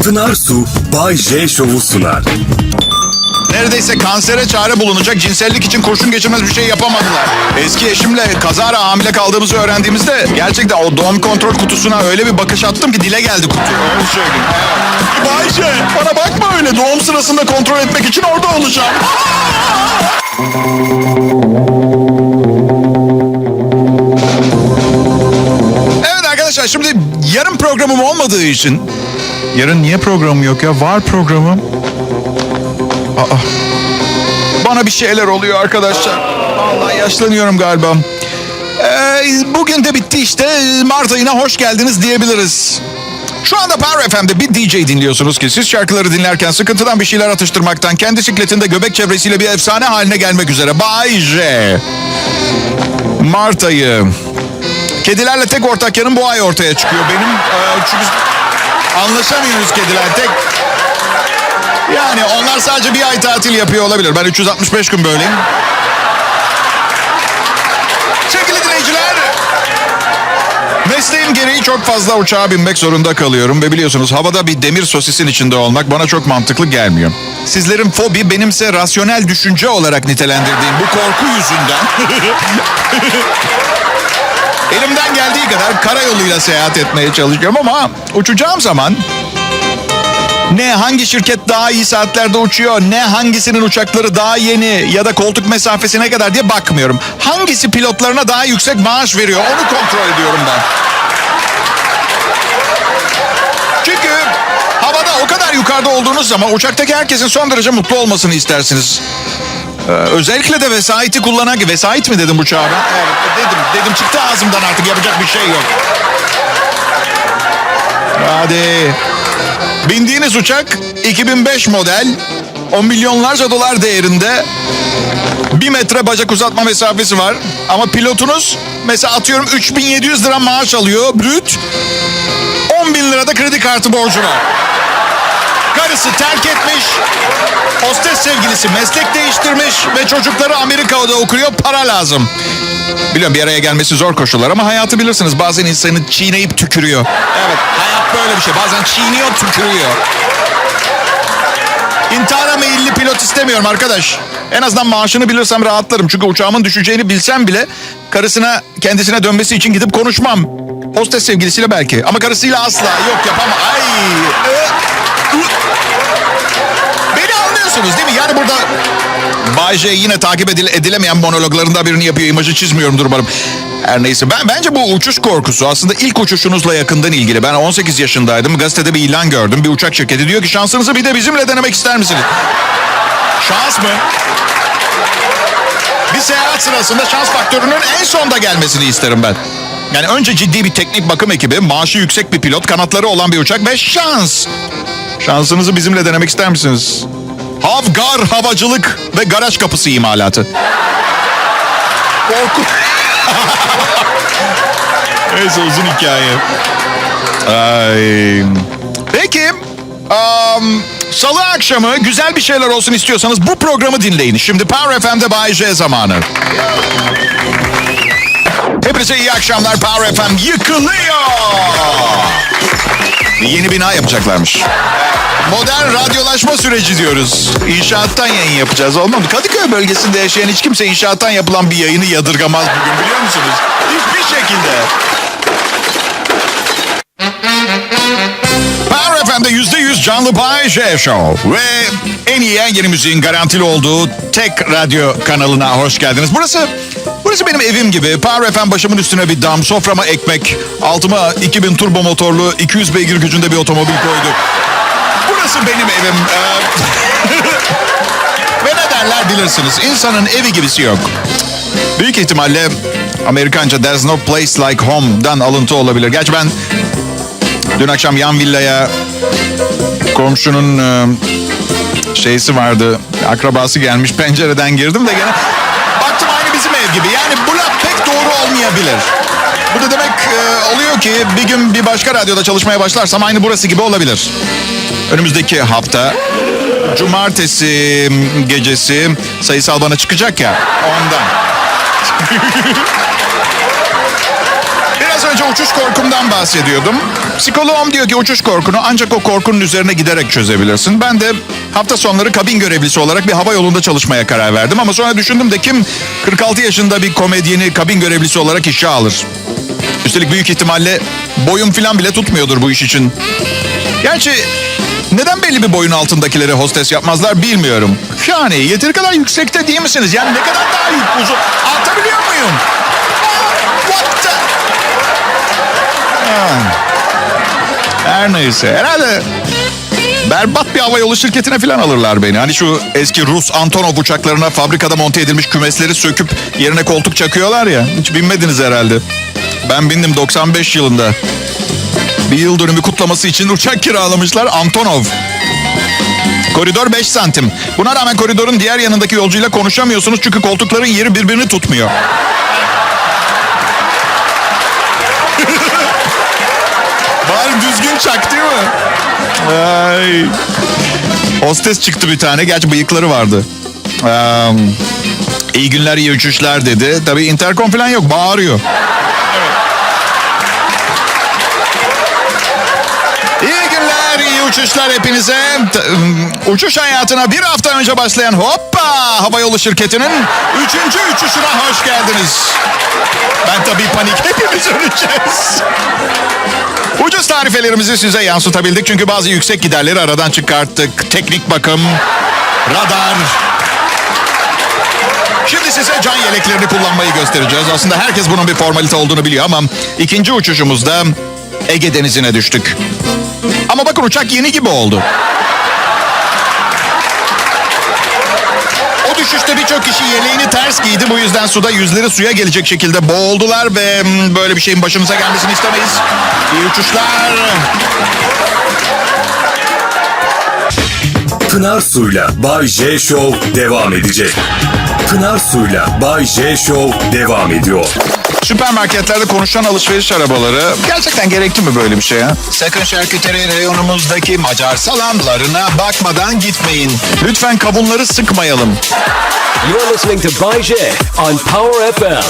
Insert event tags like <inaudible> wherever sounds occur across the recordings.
Pınar Su Bay J Show'u sunar. Neredeyse kansere çare bulunacak cinsellik için kurşun geçirmez bir şey yapamadılar. Eski eşimle kazara hamile kaldığımızı öğrendiğimizde gerçekten o doğum kontrol kutusuna öyle bir bakış attım ki dile geldi kutu. Öyle söyleyeyim. Bayşe bana bakma öyle doğum sırasında kontrol etmek için orada olacağım. Evet arkadaşlar şimdi yarın programım olmadığı için Yarın niye programım yok ya? Var programım. Aa, bana bir şeyler oluyor arkadaşlar. Vallahi yaşlanıyorum galiba. Ee, bugün de bitti işte. Mart ayına hoş geldiniz diyebiliriz. Şu anda Power FM'de bir DJ dinliyorsunuz ki siz şarkıları dinlerken sıkıntıdan bir şeyler atıştırmaktan kendi sikletinde göbek çevresiyle bir efsane haline gelmek üzere. Bay J. Mart ayı. Kedilerle tek ortak yanım bu ay ortaya çıkıyor benim. Ee, çünkü anlaşamıyoruz kediler tek. Yani onlar sadece bir ay tatil yapıyor olabilir. Ben 365 gün böyleyim. Sevgili dinleyiciler. Mesleğim gereği çok fazla uçağa binmek zorunda kalıyorum. Ve biliyorsunuz havada bir demir sosisin içinde olmak bana çok mantıklı gelmiyor. Sizlerin fobi benimse rasyonel düşünce olarak nitelendirdiğim bu korku yüzünden... <laughs> Elimden geldiği kadar karayoluyla seyahat etmeye çalışıyorum ama uçacağım zaman ne hangi şirket daha iyi saatlerde uçuyor, ne hangisinin uçakları daha yeni ya da koltuk mesafesine kadar diye bakmıyorum. Hangisi pilotlarına daha yüksek maaş veriyor onu kontrol ediyorum ben. Çünkü havada o kadar yukarıda olduğunuz zaman uçaktaki herkesin son derece mutlu olmasını istersiniz. Ee, özellikle de vesayeti kullanan ki vesait mi dedim uçağa ben? Evet dedim. Dedim çıktı ağzımdan artık yapacak bir şey yok. Hadi. Bindiğiniz uçak 2005 model 10 milyonlarca dolar değerinde bir metre bacak uzatma mesafesi var. Ama pilotunuz mesela atıyorum 3700 lira maaş alıyor brüt. 10 bin lirada kredi kartı borcu var. Karısı terk etmiş. Hostes sevgilisi meslek değiştirmiş ve çocukları Amerika'da okuyor para lazım. Biliyorum bir araya gelmesi zor koşullar ama hayatı bilirsiniz. Bazen insanı çiğneyip tükürüyor. Evet hayat böyle bir şey. Bazen çiğniyor tükürüyor. İntihara meyilli pilot istemiyorum arkadaş. En azından maaşını bilirsem rahatlarım. Çünkü uçağımın düşeceğini bilsem bile karısına kendisine dönmesi için gidip konuşmam. Hostes sevgilisiyle belki ama karısıyla asla yok yapamam. Ay. Ee, Beni anlıyorsunuz değil mi? Yani burada Bay J yine takip edile- edilemeyen monologlarında birini yapıyor. İmajı çizmiyorumdur umarım. Her neyse. Ben, bence bu uçuş korkusu aslında ilk uçuşunuzla yakından ilgili. Ben 18 yaşındaydım. Gazetede bir ilan gördüm. Bir uçak şirketi diyor ki şansınızı bir de bizimle denemek ister misiniz? Şans mı? Bir seyahat sırasında şans faktörünün en sonda gelmesini isterim ben. Yani önce ciddi bir teknik bakım ekibi, maaşı yüksek bir pilot, kanatları olan bir uçak ve şans. Şansınızı bizimle denemek ister misiniz? Havgar havacılık ve garaj kapısı imalatı. Korku. Neyse uzun hikaye. Ay. Peki. am, Salı akşamı güzel bir şeyler olsun istiyorsanız bu programı dinleyin. Şimdi Power FM'de Bay J zamanı. Hepinize iyi akşamlar. Power FM yıkılıyor. Yeni bina yapacaklarmış. Modern radyolaşma süreci diyoruz. İnşaattan yayın yapacağız. Olmadı. Kadıköy bölgesinde yaşayan hiç kimse inşaattan yapılan bir yayını yadırgamaz bugün biliyor musunuz? Hiçbir şekilde. Power FM'de %100 canlı Bay J Show. Ve en iyi en yeni müziğin garantili olduğu tek radyo kanalına hoş geldiniz. Burası Burası benim evim gibi. Power FM başımın üstüne bir dam, soframa ekmek, altıma 2000 turbo motorlu 200 beygir gücünde bir otomobil koydu. Burası benim evim. Ee, <laughs> Ve ne derler bilirsiniz. İnsanın evi gibisi yok. Büyük ihtimalle Amerikanca There's no place like home'dan alıntı olabilir. Gerçi ben dün akşam yan villaya komşunun e, şeysi vardı. Akrabası gelmiş pencereden girdim de gene baktım aynı bizim ev gibi. Yani bu laf pek doğru olmayabilir. Bu da demek e, oluyor ki bir gün bir başka radyoda çalışmaya başlarsam aynı burası gibi olabilir. Önümüzdeki hafta cumartesi gecesi sayısal bana çıkacak ya ondan. <laughs> Biraz önce uçuş korkumdan bahsediyordum. Psikoloğum diyor ki uçuş korkunu ancak o korkunun üzerine giderek çözebilirsin. Ben de hafta sonları kabin görevlisi olarak bir hava yolunda çalışmaya karar verdim. Ama sonra düşündüm de kim 46 yaşında bir komedyeni kabin görevlisi olarak işe alır? Üstelik büyük ihtimalle boyum falan bile tutmuyordur bu iş için. Gerçi neden belli bir boyun altındakileri hostes yapmazlar bilmiyorum. Yani yeteri kadar yüksekte değil misiniz? Yani ne kadar daha uzun... Anlatabiliyor muyum? What the... Ha. Her neyse. Herhalde berbat bir hava yolu şirketine falan alırlar beni. Hani şu eski Rus Antonov uçaklarına fabrikada monte edilmiş kümesleri söküp yerine koltuk çakıyorlar ya. Hiç binmediniz herhalde. Ben bindim 95 yılında. Bir yıl dönümü kutlaması için uçak kiralamışlar Antonov. Koridor 5 santim. Buna rağmen koridorun diğer yanındaki yolcuyla konuşamıyorsunuz çünkü koltukların yeri birbirini tutmuyor. Bari düzgün çak değil mi? Ay. Hostes çıktı bir tane. Gerçi bıyıkları vardı. Ee, iyi günler iyi uçuşlar dedi. Tabii interkom falan yok. Bağırıyor. İyi günler, iyi uçuşlar hepinize. Uçuş hayatına bir hafta önce başlayan Hoppa Havayolu Şirketi'nin üçüncü uçuşuna hoş geldiniz. Ben tabii panik, hepimiz öleceğiz. Ucuz tarifelerimizi size yansıtabildik çünkü bazı yüksek giderleri aradan çıkarttık. Teknik bakım, radar. Şimdi size can yeleklerini kullanmayı göstereceğiz. Aslında herkes bunun bir formalite olduğunu biliyor ama ikinci uçuşumuzda Ege Denizi'ne düştük. Ama bakın uçak yeni gibi oldu. Düşüşte birçok kişi yeleğini ters giydi. Bu yüzden suda yüzleri suya gelecek şekilde boğuldular ve mm, böyle bir şeyin başınıza gelmesini istemeyiz. İyi uçuşlar. Pınar Su'yla Bay J Show devam edecek. Pınar Su'yla Bay J Show devam ediyor. Süpermarketlerde konuşan alışveriş arabaları gerçekten gerekli mi böyle bir şey ya? Sakın şarküteri reyonumuzdaki Macar salamlarına bakmadan gitmeyin. Lütfen kavunları sıkmayalım. You're listening to Bay J on Power FM.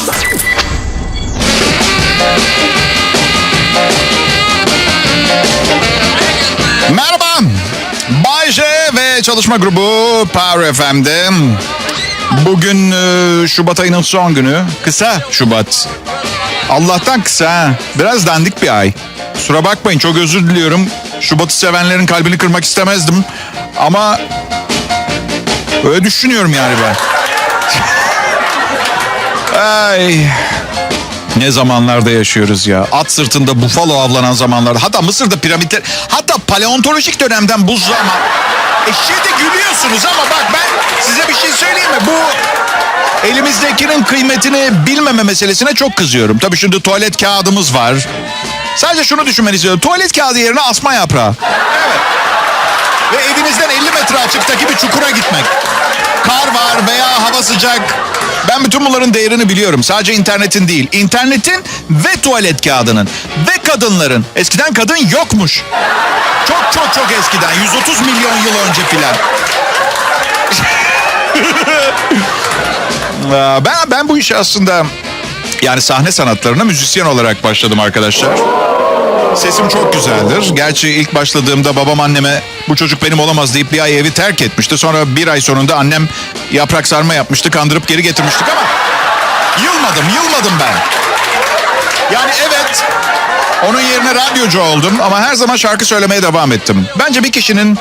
Merhaba. Bay J ve çalışma grubu Power FM'de. Bugün e, Şubat ayının son günü. Kısa Şubat. Allah'tan kısa. ha. Biraz dandik bir ay. Kusura bakmayın çok özür diliyorum. Şubat'ı sevenlerin kalbini kırmak istemezdim. Ama öyle düşünüyorum yani ben. <laughs> Ay. Ne zamanlarda yaşıyoruz ya. At sırtında bufalo avlanan zamanlar. Hatta Mısır'da piramitler. Hatta paleontolojik dönemden buz zaman. E şimdi gülüyorsunuz ama bak ben size bir şey söyleyeyim mi? Bu elimizdekinin kıymetini bilmeme meselesine çok kızıyorum. Tabii şimdi tuvalet kağıdımız var. Sadece şunu düşünmenizi istiyorum. Tuvalet kağıdı yerine asma yaprağı. Evet. Ve evinizden 50 metre açıktaki bir çukura gitmek. Kar var veya hava sıcak. Ben bütün bunların değerini biliyorum. Sadece internetin değil. İnternetin ve tuvalet kağıdının ve kadınların. Eskiden kadın yokmuş. Çok çok çok eskiden. 130 milyon yıl önce filan. <laughs> Ben ben bu işe aslında yani sahne sanatlarına müzisyen olarak başladım arkadaşlar. Sesim çok güzeldir. Gerçi ilk başladığımda babam anneme bu çocuk benim olamaz deyip bir ay evi terk etmişti. Sonra bir ay sonunda annem yaprak sarma yapmıştı. Kandırıp geri getirmiştik ama yılmadım, yılmadım ben. Yani evet onun yerine radyocu oldum ama her zaman şarkı söylemeye devam ettim. Bence bir kişinin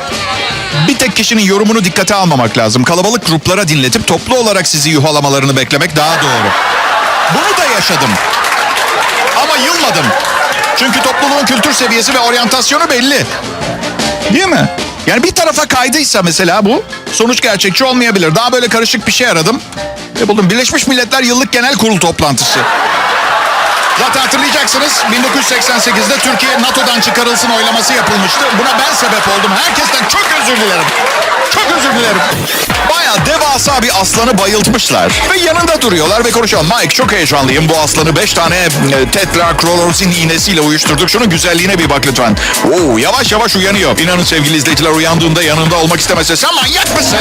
bir tek kişinin yorumunu dikkate almamak lazım. Kalabalık gruplara dinletip toplu olarak sizi yuhalamalarını beklemek daha doğru. Bunu da yaşadım. Ama yılmadım. Çünkü topluluğun kültür seviyesi ve oryantasyonu belli. Değil mi? Yani bir tarafa kaydıysa mesela bu sonuç gerçekçi olmayabilir. Daha böyle karışık bir şey aradım. Ve buldum. Birleşmiş Milletler Yıllık Genel Kurul toplantısı. Zaten hatırlayacaksınız 1988'de Türkiye NATO'dan çıkarılsın oylaması yapılmıştı. Buna ben sebep oldum. Herkesten çok özür dilerim. Çok özür dilerim. Baya devasa bir aslanı bayıltmışlar. Ve yanında duruyorlar ve konuşuyor. Mike çok heyecanlıyım. Bu aslanı 5 tane e, tetraklorozin iğnesiyle uyuşturduk. Şunun güzelliğine bir bak lütfen. Oo, yavaş yavaş uyanıyor. İnanın sevgili izleyiciler uyandığında yanında olmak istemese sen manyak mısın?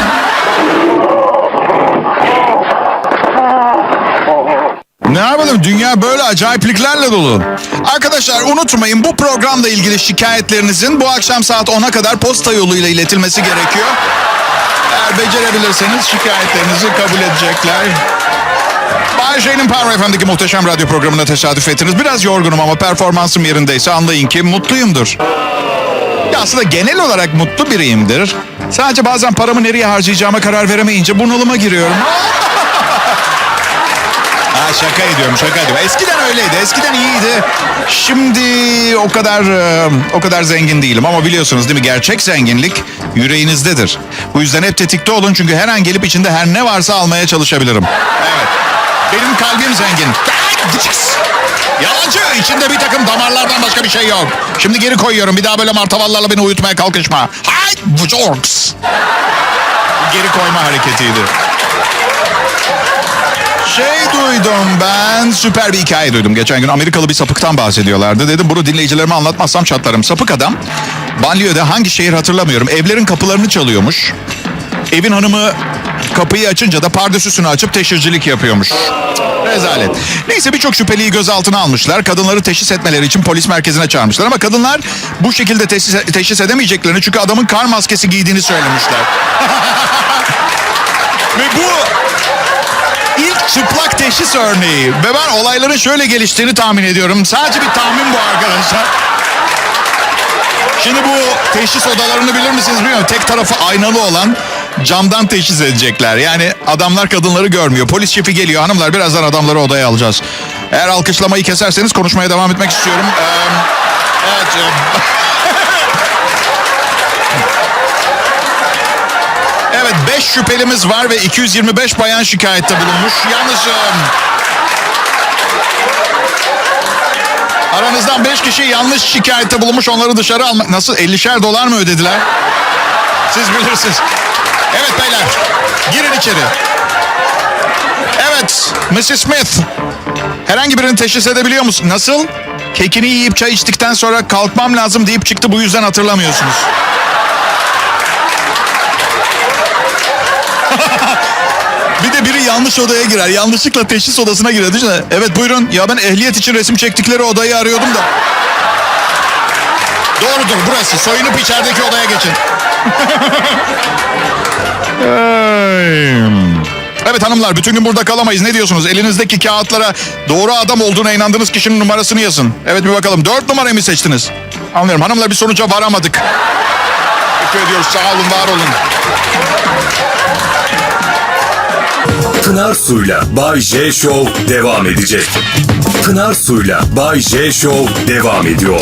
Dünya böyle acayipliklerle dolu. Arkadaşlar unutmayın bu programla ilgili şikayetlerinizin bu akşam saat 10'a kadar posta yoluyla iletilmesi gerekiyor. Eğer becerebilirseniz şikayetlerinizi kabul edecekler. Bay J'nin Power FM'deki muhteşem radyo programına tesadüf ettiniz. Biraz yorgunum ama performansım yerindeyse anlayın ki mutluyumdur. Ya aslında genel olarak mutlu biriyimdir. Sadece bazen paramı nereye harcayacağıma karar veremeyince bunalıma giriyorum. Ha şaka ediyorum şaka ediyorum. Eskiden öyleydi. Eskiden iyiydi. Şimdi o kadar e, o kadar zengin değilim ama biliyorsunuz değil mi? Gerçek zenginlik yüreğinizdedir. Bu yüzden hep tetikte olun çünkü her an gelip içinde her ne varsa almaya çalışabilirim. Evet. Benim kalbim zengin. Yalancı. İçinde bir takım damarlardan başka bir şey yok. Şimdi geri koyuyorum. Bir daha böyle martavallarla beni uyutmaya kalkışma. Hay! Geri koyma hareketiydi. Şey duydum ben süper bir hikaye duydum. Geçen gün Amerikalı bir sapıktan bahsediyorlardı. Dedim bunu dinleyicilerime anlatmazsam çatlarım. Sapık adam banliyöde hangi şehir hatırlamıyorum. Evlerin kapılarını çalıyormuş. Evin hanımı kapıyı açınca da pardesüsünü açıp teşhircilik yapıyormuş. Rezalet. Neyse birçok şüpheliyi gözaltına almışlar. Kadınları teşhis etmeleri için polis merkezine çağırmışlar. Ama kadınlar bu şekilde teşhis, teşhis edemeyeceklerini çünkü adamın kar maskesi giydiğini söylemişler. <laughs> Ve bu ilk çıplak teşhis örneği. Ve ben olayların şöyle geliştiğini tahmin ediyorum. Sadece bir tahmin bu arkadaşlar. Şimdi bu teşhis odalarını bilir misiniz bilmiyorum. Tek tarafı aynalı olan camdan teşhis edecekler. Yani adamlar kadınları görmüyor. Polis şefi geliyor. Hanımlar birazdan adamları odaya alacağız. Eğer alkışlamayı keserseniz konuşmaya devam etmek istiyorum. Ee, evet. Evet 5 şüphelimiz var ve 225 bayan şikayette bulunmuş. Yalnız e, aranızdan 5 kişi yanlış şikayette bulunmuş. Onları dışarı almak nasıl 50'şer dolar mı ödediler? Siz bilirsiniz. Evet beyler girin içeri. Evet Mrs. Smith. Herhangi birini teşhis edebiliyor musun? Nasıl? Kekini yiyip çay içtikten sonra kalkmam lazım deyip çıktı bu yüzden hatırlamıyorsunuz. Bir de biri yanlış odaya girer. Yanlışlıkla teşhis odasına girer. Düşünsene. Evet buyurun. Ya ben ehliyet için resim çektikleri odayı arıyordum da. Doğrudur burası. Soyunup içerideki odaya geçin. evet hanımlar bütün gün burada kalamayız. Ne diyorsunuz? Elinizdeki kağıtlara doğru adam olduğuna inandığınız kişinin numarasını yazın. Evet bir bakalım. Dört numarayı mı seçtiniz? Anlıyorum. Hanımlar bir sonuca varamadık. Teşekkür ediyoruz. Sağ olun, var olun. Pınar Su'yla Bay J Show devam edecek. Pınar Su'yla Bay J Show devam ediyor.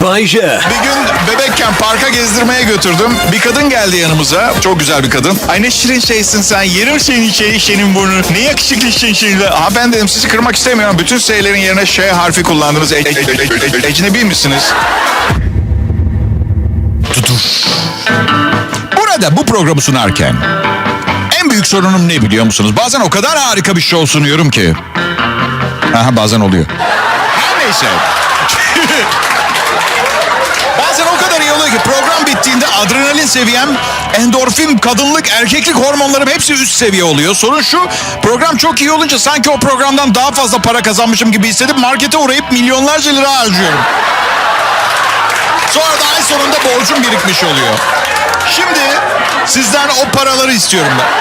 Bay J. Bir gün bebekken parka gezdirmeye götürdüm. Bir kadın geldi yanımıza. Çok güzel bir kadın. Ay ne şirin şeysin sen. Yerim senin şey, senin burnu. Ne yakışıklısın şimdi. Ha ben dedim sizi kırmak istemiyorum. Bütün S'lerin yerine Ş harfi kullandınız. E- e- e- e- ecnebi misiniz? Burada bu programı sunarken büyük sorunum ne biliyor musunuz? Bazen o kadar harika bir show sunuyorum ki. Aha bazen oluyor. Her neyse. <laughs> Bazen o kadar iyi oluyor ki program bittiğinde adrenalin seviyem, endorfin, kadınlık, erkeklik hormonlarım hepsi üst seviye oluyor. Sorun şu, program çok iyi olunca sanki o programdan daha fazla para kazanmışım gibi hissedip markete uğrayıp milyonlarca lira harcıyorum. Sonra da ay sonunda borcum birikmiş oluyor. Şimdi sizden o paraları istiyorum ben.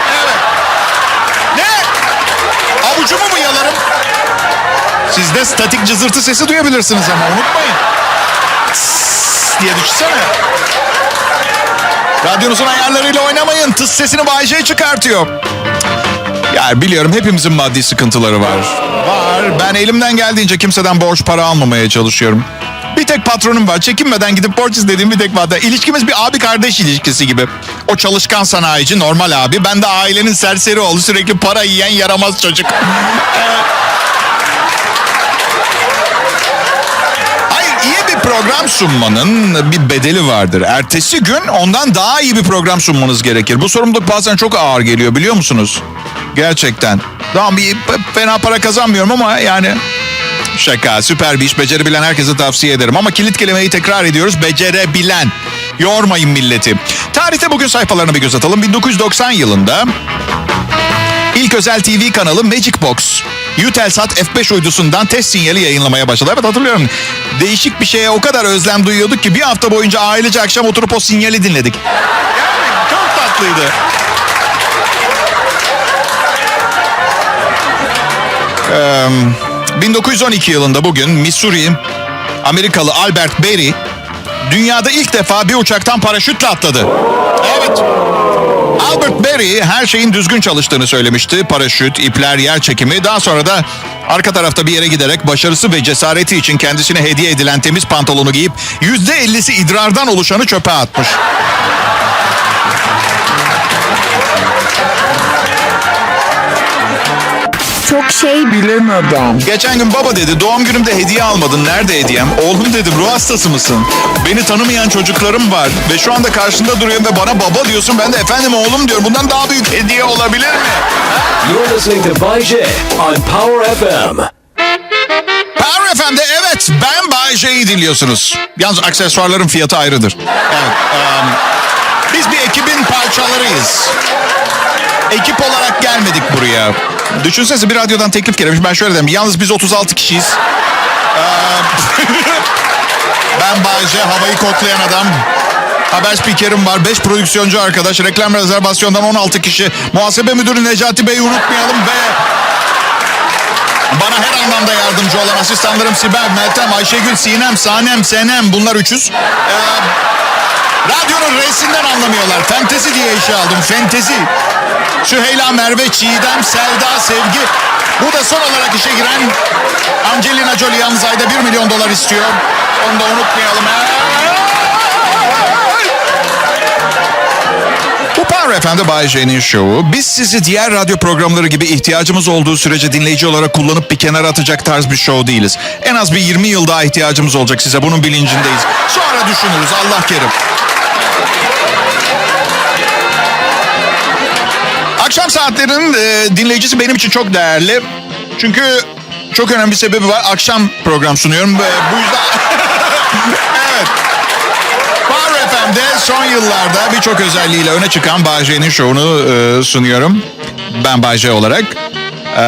Avucumu mu yalarım? Siz de statik cızırtı sesi duyabilirsiniz ama unutmayın. Tıs diye düşünsene. Radyonuzun ayarlarıyla oynamayın. Tıs sesini Bay J çıkartıyor. Ya biliyorum hepimizin maddi sıkıntıları var. Var. Ben elimden geldiğince kimseden borç para almamaya çalışıyorum. Bir tek patronum var. Çekinmeden gidip borç istediğim bir tek patron. İlişkimiz bir abi kardeş ilişkisi gibi. O çalışkan sanayici normal abi. Ben de ailenin serseri oğlu sürekli para yiyen yaramaz çocuk. <laughs> Bir program sunmanın bir bedeli vardır. Ertesi gün ondan daha iyi bir program sunmanız gerekir. Bu sorumluluk bazen çok ağır geliyor biliyor musunuz? Gerçekten. Tamam bir fena para kazanmıyorum ama yani şaka süper bir iş becerebilen herkese tavsiye ederim. Ama kilit kelimeyi tekrar ediyoruz becerebilen. Yormayın milleti. Tarihte bugün sayfalarına bir göz atalım. 1990 yılında İlk özel TV kanalı Magic Box Eutelsat F5 uydusundan test sinyali yayınlamaya başladı. Evet hatırlıyorum. Değişik bir şeye o kadar özlem duyuyorduk ki bir hafta boyunca ailece akşam oturup o sinyali dinledik. Yani çok tatlıydı. Ee, 1912 yılında bugün Missouri Amerikalı Albert Berry dünyada ilk defa bir uçaktan paraşütle atladı. Evet. Albert Berry her şeyin düzgün çalıştığını söylemişti. Paraşüt, ipler, yer çekimi. Daha sonra da arka tarafta bir yere giderek başarısı ve cesareti için kendisine hediye edilen temiz pantolonu giyip %50'si idrardan oluşanı çöpe atmış. Çok şey Geçen gün baba dedi doğum günümde hediye almadın nerede hediyem? Oğlum dedim ruh hastası mısın? Beni tanımayan çocuklarım var ve şu anda karşında duruyorum ve bana baba diyorsun ben de efendim oğlum diyorum. Bundan daha büyük hediye olabilir mi? You're listening to Bay J on Power FM. Power FM'de evet ben Bay J'yi dinliyorsunuz. Yalnız aksesuarların fiyatı ayrıdır. Evet. em, biz bir ekibin parçalarıyız. Ekip olarak gelmedik buraya. Düşünsenize bir radyodan teklif gelmiş. Ben şöyle dedim. Yalnız biz 36 kişiyiz. Em, <laughs> ben Bay J, havayı koklayan adam. Haber spikerim var. 5 prodüksiyoncu arkadaş. Reklam rezervasyondan 16 kişi. Muhasebe müdürü Necati Bey'i unutmayalım ve bana her anlamda yardımcı olan asistanlarım Sibel, Meltem, Ayşegül, Sinem, Sanem, Senem bunlar üçüz. Ee, radyonun reisinden anlamıyorlar. Fentezi diye işe aldım. Fentezi. Süheyla, Merve, Çiğdem, Selda, Sevgi. Bu da son olarak işe giren Angelina Jolie yalnız ayda 1 milyon dolar istiyor. Onu da unutmayalım. Bu Power FM'de Bay J'nin şovu. Biz sizi diğer radyo programları gibi ihtiyacımız olduğu sürece dinleyici olarak kullanıp bir kenara atacak tarz bir show değiliz. En az bir 20 yıl daha ihtiyacımız olacak size. Bunun bilincindeyiz. Sonra düşünürüz. Allah kerim. Akşam saatlerinin e, dinleyicisi benim için çok değerli. Çünkü çok önemli bir sebebi var. Akşam program sunuyorum ve bu yüzden... <laughs> evet. Power FM'de son yıllarda birçok özelliğiyle öne çıkan Bahçe'nin şovunu e, sunuyorum. Ben Bahçe olarak. E,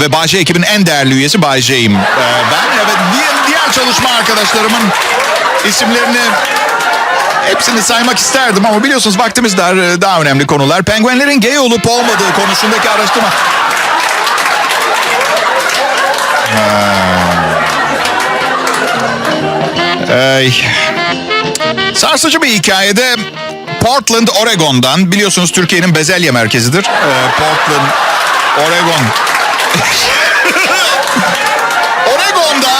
ve Bahçe ekibinin en değerli üyesi Bahçe'yim. E, ben evet diğer, diğer çalışma arkadaşlarımın isimlerini hepsini saymak isterdim ama biliyorsunuz vaktimiz dar, e, daha önemli konular. Penguenlerin gay olup olmadığı konusundaki araştırma. Ay. Sarsıcı bir hikayede Portland, Oregon'dan biliyorsunuz Türkiye'nin bezelye merkezidir. Ee, Portland, Oregon. <laughs> Oregon'da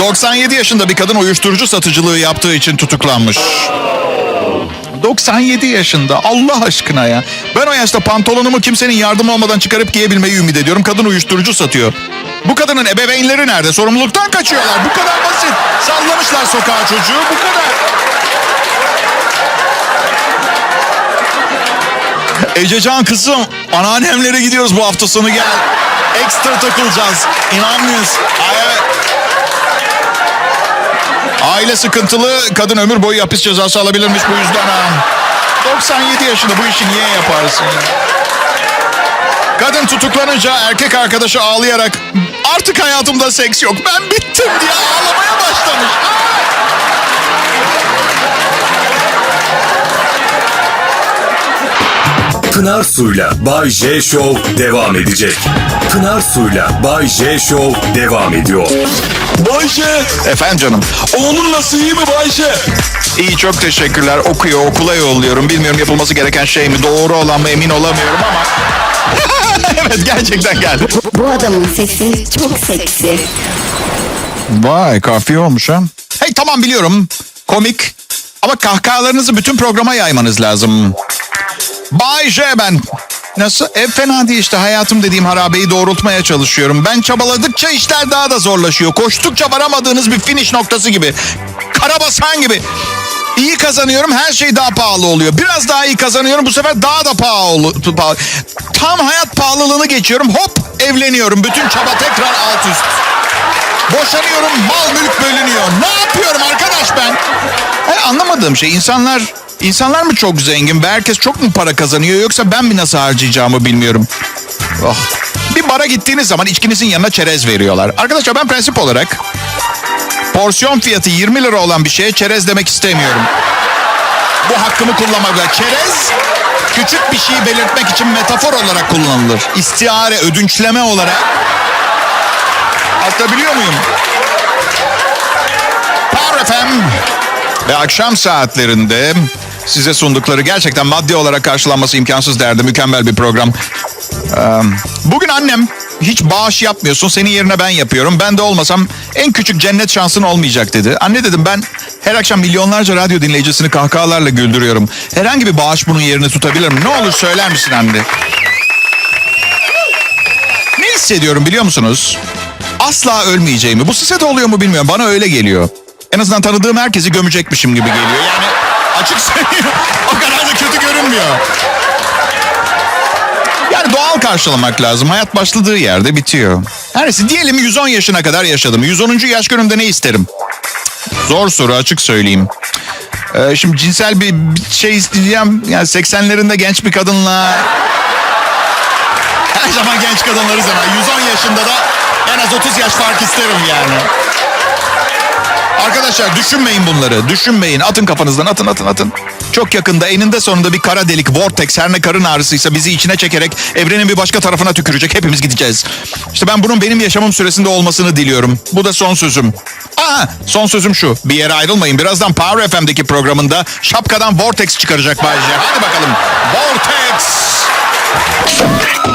97 yaşında bir kadın uyuşturucu satıcılığı yaptığı için tutuklanmış. 97 yaşında Allah aşkına ya. Ben o yaşta pantolonumu kimsenin yardımı olmadan çıkarıp giyebilmeyi ümit ediyorum. Kadın uyuşturucu satıyor. Bu kadının ebeveynleri nerede? Sorumluluktan kaçıyorlar. Bu kadar basit. Sallamışlar sokağa çocuğu. Bu kadar. Ececan kızım anneannemlere gidiyoruz bu hafta sonu gel. Ekstra takılacağız. İnanmıyorsun. Ay. Aile sıkıntılı kadın ömür boyu hapis cezası alabilirmiş bu yüzden ha. 97 yaşında bu işi niye yaparsın ya? Kadın tutuklanınca erkek arkadaşı ağlayarak artık hayatımda seks yok ben bittim diye ağlamaya başlamış. Pınar Su'yla Bay J Show devam edecek. Pınar Su'yla Bay J Show devam ediyor. Bayşe. Efendim canım. Oğlun nasıl iyi mi Bayşe? İyi çok teşekkürler. Okuyor okula yolluyorum. Bilmiyorum yapılması gereken şey mi doğru olan mı emin olamıyorum ama. <laughs> evet gerçekten geldi. Bu adamın sesi çok seksi. Vay kafiye olmuş ha. Hey tamam biliyorum. Komik. Ama kahkahalarınızı bütün programa yaymanız lazım. Bay J ben. Nasıl? Ev fena değil işte. Hayatım dediğim harabeyi doğrultmaya çalışıyorum. Ben çabaladıkça işler daha da zorlaşıyor. Koştukça varamadığınız bir finish noktası gibi. Karabasan gibi. İyi kazanıyorum her şey daha pahalı oluyor. Biraz daha iyi kazanıyorum bu sefer daha da pahalı. pahalı. Tam hayat pahalılığını geçiyorum hop evleniyorum. Bütün çaba tekrar alt üst. Boşanıyorum mal mülk bölünüyor. Ne yapıyorum arkadaş ben? Hayır, anlamadığım şey insanlar insanlar mı çok zengin ve herkes çok mu para kazanıyor yoksa ben mi nasıl harcayacağımı bilmiyorum. Oh. Bir bara gittiğiniz zaman içkinizin yanına çerez veriyorlar. Arkadaşlar ben prensip olarak porsiyon fiyatı 20 lira olan bir şeye çerez demek istemiyorum. Bu hakkımı kullanmakla. Çerez küçük bir şeyi belirtmek için metafor olarak kullanılır. İstiare, ödünçleme olarak. Anlatabiliyor muyum? Power FM ve akşam saatlerinde size sundukları gerçekten maddi olarak karşılanması imkansız derdi. Mükemmel bir program. Bugün annem hiç bağış yapmıyorsun senin yerine ben yapıyorum. Ben de olmasam en küçük cennet şansın olmayacak dedi. Anne dedim ben her akşam milyonlarca radyo dinleyicisini kahkahalarla güldürüyorum. Herhangi bir bağış bunun yerini tutabilir mi? Ne olur söyler misin anne? Ne hissediyorum biliyor musunuz? Asla ölmeyeceğimi. Bu size de oluyor mu bilmiyorum. Bana öyle geliyor. En azından tanıdığım herkesi gömecekmişim gibi geliyor. Yani açık söylüyorum o kadar da kötü görünmüyor. Yani doğal karşılamak lazım. Hayat başladığı yerde bitiyor. Her neyse diyelim 110 yaşına kadar yaşadım. 110. yaş günümde ne isterim? Zor soru açık söyleyeyim. Ee, şimdi cinsel bir şey isteyeceğim. Yani 80'lerinde genç bir kadınla... Her zaman genç kadınları zaman. 110 yaşında da en az 30 yaş fark isterim yani. Arkadaşlar düşünmeyin bunları. Düşünmeyin. Atın kafanızdan atın atın atın. Çok yakında eninde sonunda bir kara delik vortex her ne karın ağrısıysa bizi içine çekerek evrenin bir başka tarafına tükürecek. Hepimiz gideceğiz. İşte ben bunun benim yaşamım süresinde olmasını diliyorum. Bu da son sözüm. Aa, son sözüm şu. Bir yere ayrılmayın. Birazdan Power FM'deki programında şapkadan vortex çıkaracak Bayce. Hadi bakalım. Vortex.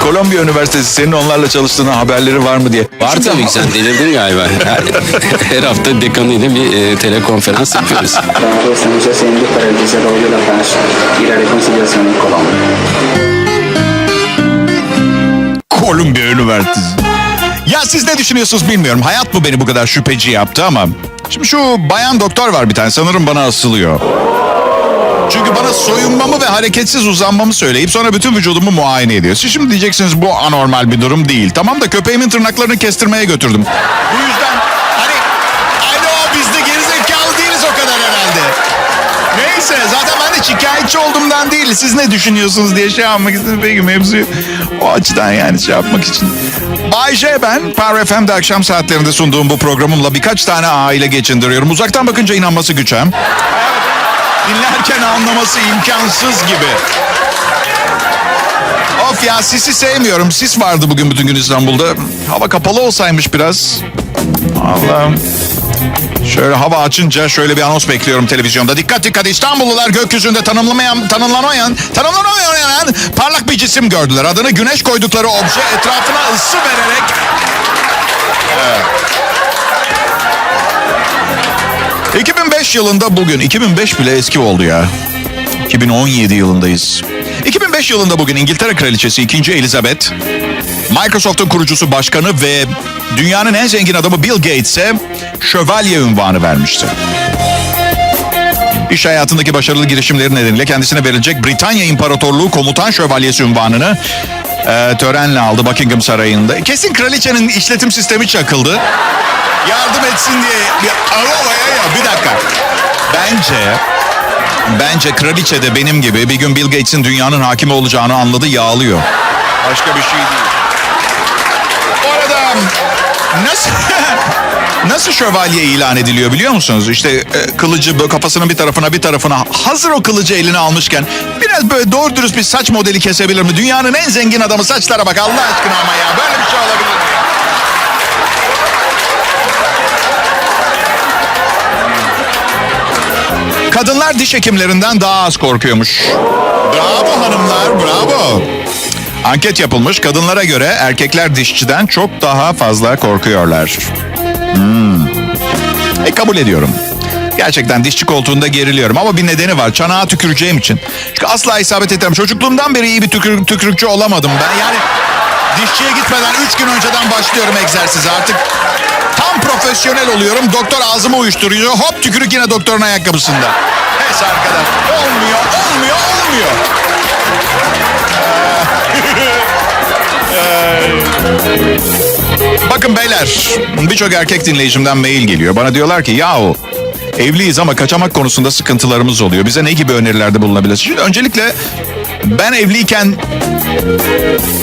Kolombiya Üniversitesi senin onlarla çalıştığın haberleri var mı diye. Var tabii ki sen delirdin galiba. <laughs> Her, her hafta dekanıyla bir e, telekonferans yapıyoruz. Kolumbiya Üniversitesi. Ya siz ne düşünüyorsunuz bilmiyorum. Hayat mı beni bu kadar şüpheci yaptı ama... Şimdi şu bayan doktor var bir tane sanırım bana asılıyor. Çünkü bana soyunmamı ve hareketsiz uzanmamı söyleyip sonra bütün vücudumu muayene ediyor. Siz şimdi diyeceksiniz bu anormal bir durum değil. Tamam da köpeğimin tırnaklarını kestirmeye götürdüm. Bu yüzden hani... Alo biz de gerizekalı değiliz o kadar herhalde. Neyse zaten ben de şikayetçi olduğumdan değil. Siz ne düşünüyorsunuz diye şey yapmak istedim. Peki mevzuyu o açıdan yani şey yapmak için. Bay J ben. Power FM'de akşam saatlerinde sunduğum bu programımla birkaç tane aile geçindiriyorum. Uzaktan bakınca inanması güç hem. Dinlerken anlaması imkansız gibi. Of ya sisi sevmiyorum. Sis vardı bugün bütün gün İstanbul'da. Hava kapalı olsaymış biraz. Allah'ım. Şöyle hava açınca şöyle bir anons bekliyorum televizyonda. Dikkat dikkat İstanbullular gökyüzünde tanımlamayan, tanımlanamayan, tanımlanamayan parlak bir cisim gördüler. Adını güneş koydukları obje etrafına ısı vererek... Evet. 2005 yılında bugün, 2005 bile eski oldu ya. 2017 yılındayız. 2005 yılında bugün İngiltere Kraliçesi 2. Elizabeth, Microsoft'un kurucusu başkanı ve dünyanın en zengin adamı Bill Gates'e şövalye unvanı vermişti. İş hayatındaki başarılı girişimleri nedeniyle kendisine verilecek Britanya İmparatorluğu Komutan Şövalyesi unvanını e, törenle aldı Buckingham Sarayı'nda. Kesin kraliçenin işletim sistemi çakıldı. Yardım etsin diye. Alo, ya, ya, bir dakika. Bence Bence kraliçe de benim gibi bir gün Bill Gates'in dünyanın hakimi olacağını anladı yağlıyor. Başka bir şey değil. Bu arada nasıl <laughs> nasıl şövalye ilan ediliyor biliyor musunuz? İşte e, kılıcı böyle kafasının bir tarafına bir tarafına hazır o kılıcı eline almışken biraz böyle doğru dürüst bir saç modeli kesebilir mi? Dünyanın en zengin adamı saçlara bak Allah aşkına ama ya böyle bir şey olabilir mi? Kadınlar diş hekimlerinden daha az korkuyormuş. Bravo hanımlar, bravo. Anket yapılmış. Kadınlara göre erkekler dişçiden çok daha fazla korkuyorlar. Hmm. E kabul ediyorum. Gerçekten dişçi koltuğunda geriliyorum ama bir nedeni var. Çanağa tüküreceğim için. Çünkü asla isabet etmem. Çocukluğumdan beri iyi bir tükür, tükürükçü olamadım ben. Yani dişçiye gitmeden 3 gün önceden başlıyorum egzersize. Artık tam profesyonel oluyorum. Doktor ağzımı uyuşturuyor. Hop tükürük yine doktorun ayakkabısında. Pes arkadaş. Olmuyor, olmuyor, olmuyor. Beyler, birçok erkek dinleyicimden mail geliyor. Bana diyorlar ki yahu evliyiz ama kaçamak konusunda sıkıntılarımız oluyor. Bize ne gibi önerilerde bulunabiliriz? Şimdi öncelikle Ben evliyken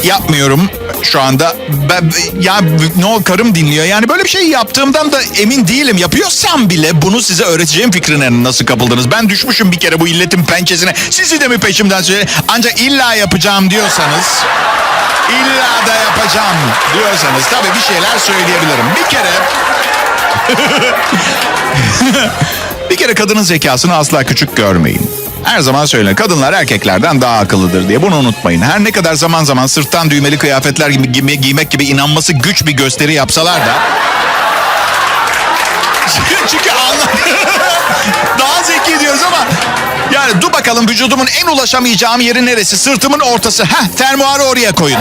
yapmıyorum şu anda. Ben, ya ne o karım dinliyor. Yani böyle bir şey yaptığımdan da emin değilim. Yapıyorsam bile bunu size öğreteceğim fikrine nasıl kapıldınız? Ben düşmüşüm bir kere bu illetin pençesine. Sizi de mi peşimden söyle? Ancak illa yapacağım diyorsanız illa da yapacağım diyorsanız tabii bir şeyler söyleyebilirim. Bir kere <laughs> bir kere kadının zekasını asla küçük görmeyin. Her zaman söyleyin kadınlar erkeklerden daha akıllıdır diye bunu unutmayın. Her ne kadar zaman zaman sırttan düğmeli kıyafetler gibi giyme- giymek gibi inanması güç bir gösteri yapsalar da <laughs> çünkü anla <laughs> daha zeki diyoruz ama yani dur bakalım vücudumun en ulaşamayacağım yeri neresi? Sırtımın ortası. Heh fermuarı oraya koyun.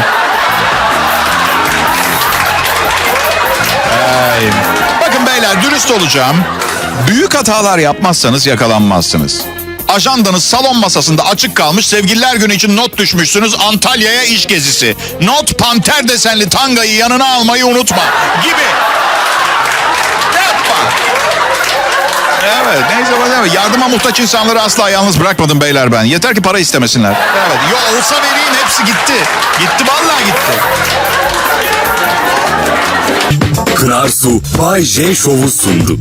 Ay. Bakın beyler dürüst olacağım. Büyük hatalar yapmazsanız yakalanmazsınız. Ajandanız salon masasında açık kalmış sevgililer günü için not düşmüşsünüz Antalya'ya iş gezisi. Not panter desenli tangayı yanına almayı unutma gibi. Yapma. Evet neyse bakalım. Yardıma muhtaç insanları asla yalnız bırakmadım beyler ben. Yeter ki para istemesinler. Evet. Yo olsa vereyim hepsi gitti. Gitti vallahi gitti. Pınar Su Bay J Show'u sundu.